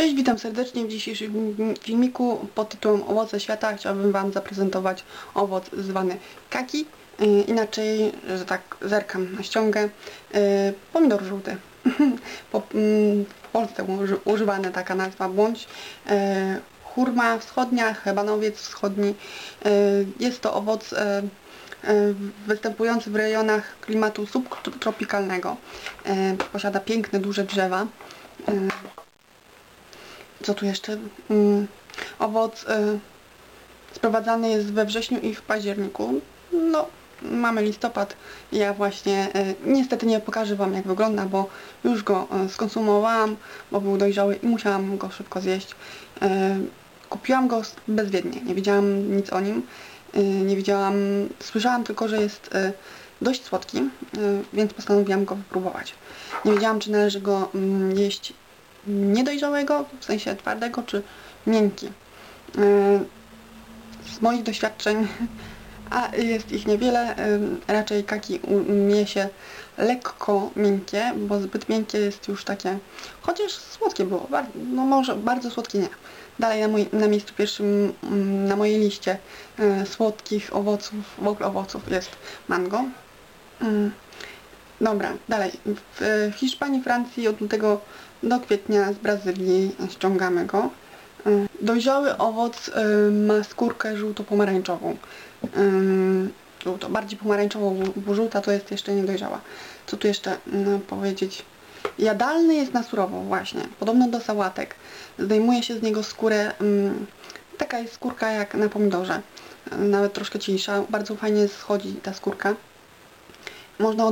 Cześć, witam serdecznie w dzisiejszym filmiku pod tytułem Owoce świata. Chciałbym Wam zaprezentować owoc zwany kaki. Yy, inaczej, że tak zerkam na ściągę, yy, pomidor żółty. po, yy, w Polsce uży, używana taka nazwa, bądź yy, hurma wschodnia, hebanowiec wschodni. Jest to owoc występujący w rejonach klimatu subtropikalnego. Posiada piękne, duże drzewa. Co tu jeszcze? Mm, owoc y, sprowadzany jest we wrześniu i w październiku. No, mamy listopad. Ja właśnie y, niestety nie pokażę Wam jak wygląda, bo już go y, skonsumowałam, bo był dojrzały i musiałam go szybko zjeść. Y, kupiłam go bezwiednie, nie wiedziałam nic o nim. Y, nie wiedziałam, słyszałam tylko, że jest y, dość słodki, y, więc postanowiłam go wypróbować. Nie wiedziałam, czy należy go mm, jeść niedojrzałego, w sensie twardego, czy miękki. E, z moich doświadczeń, a jest ich niewiele, e, raczej kaki umie się lekko miękkie, bo zbyt miękkie jest już takie, chociaż słodkie było, no może bardzo słodkie nie. Dalej na, mój, na miejscu pierwszym mm, na mojej liście e, słodkich owoców, w ogóle owoców jest mango. Mm. Dobra, dalej. W Hiszpanii, Francji od lutego do kwietnia z Brazylii ściągamy go. Y, dojrzały owoc y, ma skórkę żółto-pomarańczową. Y, żółto, bardziej pomarańczową, bo żółta to jest jeszcze niedojrzała. Co tu jeszcze no, powiedzieć? Jadalny jest na surowo właśnie, podobno do sałatek. Zdejmuje się z niego skórę, taka jest skórka jak na pomidorze, nawet troszkę cieńsza. Bardzo fajnie schodzi ta skórka. Można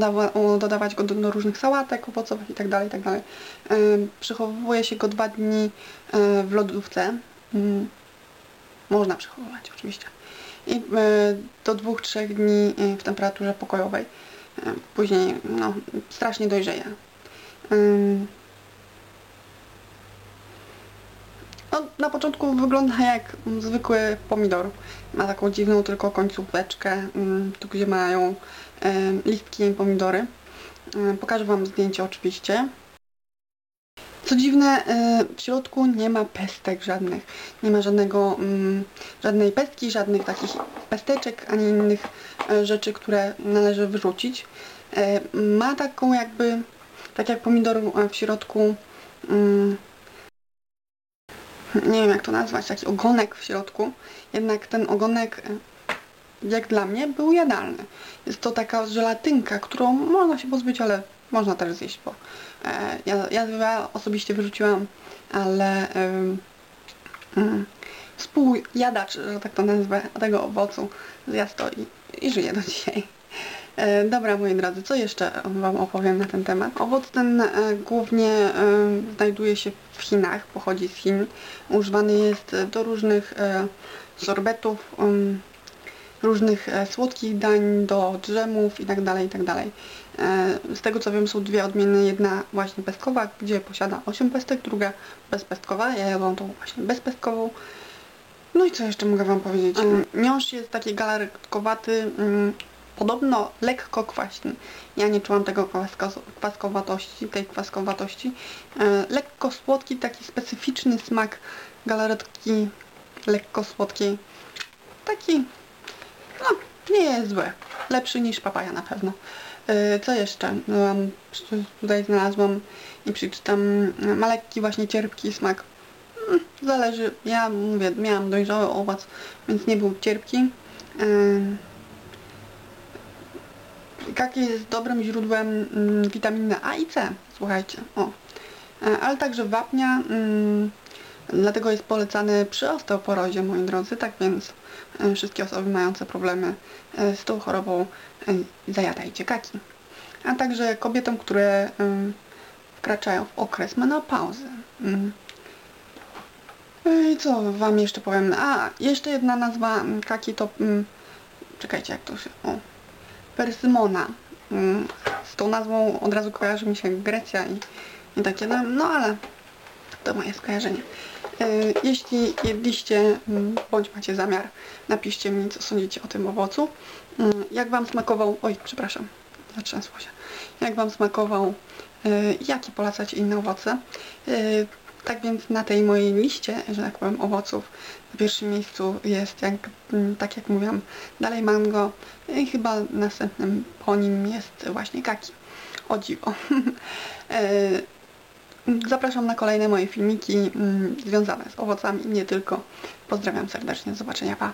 dodawać go do, różnych sałatek owocowych itd. Tak itd. Tak przechowuje się go dwa dni e, w lodówce. Mm, można przechowywać oczywiście. I e, do dwóch, trzech dni e, w temperaturze pokojowej. Później no, strasznie dojrzeje. No, na początku wygląda jak zwykły pomidor. Ma taką dziwną tylko końcóweczkę, mm, tu gdzie mają listki pomidory. Pokażę Wam zdjęcie oczywiście. Co dziwne, w środku nie ma pestek żadnych. Nie ma żadnego, mm, żadnej pestki, żadnych takich pesteczek, ani innych e, rzeczy, które należy wyrzucić. E, ma taką jakby, tak jak pomidor w środku, mm, nie wiem jak to nazwać, taki ogonek w środku. Jednak ten ogonek jak dla mnie, był jadalny. Jest to taka żelatynka, którą można się pozbyć, ale można też zjeść, bo e, ja, ja, osobiście wyrzuciłam, ale e, e, współjadacz, że tak to nazwę, tego owocu zjadł to i, i żyje do dzisiaj. E, dobra, moi drodzy, co jeszcze Wam opowiem na ten temat? Owoc ten e, głównie e, znajduje się w Chinach, pochodzi z Chin. Używany jest do różnych sorbetów, um, różnych słodkich dań, do drzemów itd., tak itd. Tak z tego co wiem są dwie odmiany, jedna właśnie pestkowa, gdzie posiada 8 pestek, druga bezpestkowa, ja jadłam tą właśnie bezpestkową. No i co jeszcze mogę Wam powiedzieć? Miąższ jest taki galaretkowaty, mm, podobno lekko kwaśny. Ja nie czułam tego kwaskowatości, tej kwaskowatości. E, lekko słodki, taki specyficzny smak galaretki lekko słodkiej. Taki no, nie jest zły. Lepszy niż papaja na pewno. Yy, co jeszcze? Tutaj znalazłam i przeczytam. Ma lekki właśnie cierpki smak. Hmm, zależy. Ja mówię, miałam dojrzały owoc, więc nie był cierpki. Kaki jest dobrym źródłem mm, witaminy A i C. Słuchajcie. O. Yy, ale także wapnia. Mm, Dlatego jest polecany przy osteoporozie, moi drodzy, tak więc e, wszystkie osoby mające problemy e, z tą chorobą e, zajadajcie kaki. A także kobietom, które wkraczają w okres menopauzy. Mm. I co Wam jeszcze powiem? A, jeszcze jedna nazwa mm, kaki to... Mm, czekajcie, jak to się... O, persymona. Z tą nazwą od razu kojarzy mi się Grecja i, i takie, no, no ale to moje skojarzenie. E, jeśli jedliście, mm, bądź macie zamiar, napiszcie mi, co sądzicie o tym owocu. Mm, jak Wam smakował, oj, przepraszam, zatrzęsło się. Jak Wam smakował, e, jakie polecacie inne owoce. Tak więc na tej mojej liście, że tak powiem, owoców na pierwszym miejscu jest, jak, mm, tak jak mówiłam, dalej mango i chyba następnym po nim jest właśnie kaki. O dziwo. E, Zapraszam na kolejne moje filmiki mm, związane z owocami, nie tylko. Pozdrawiam serdecznie, do zobaczenia, pa!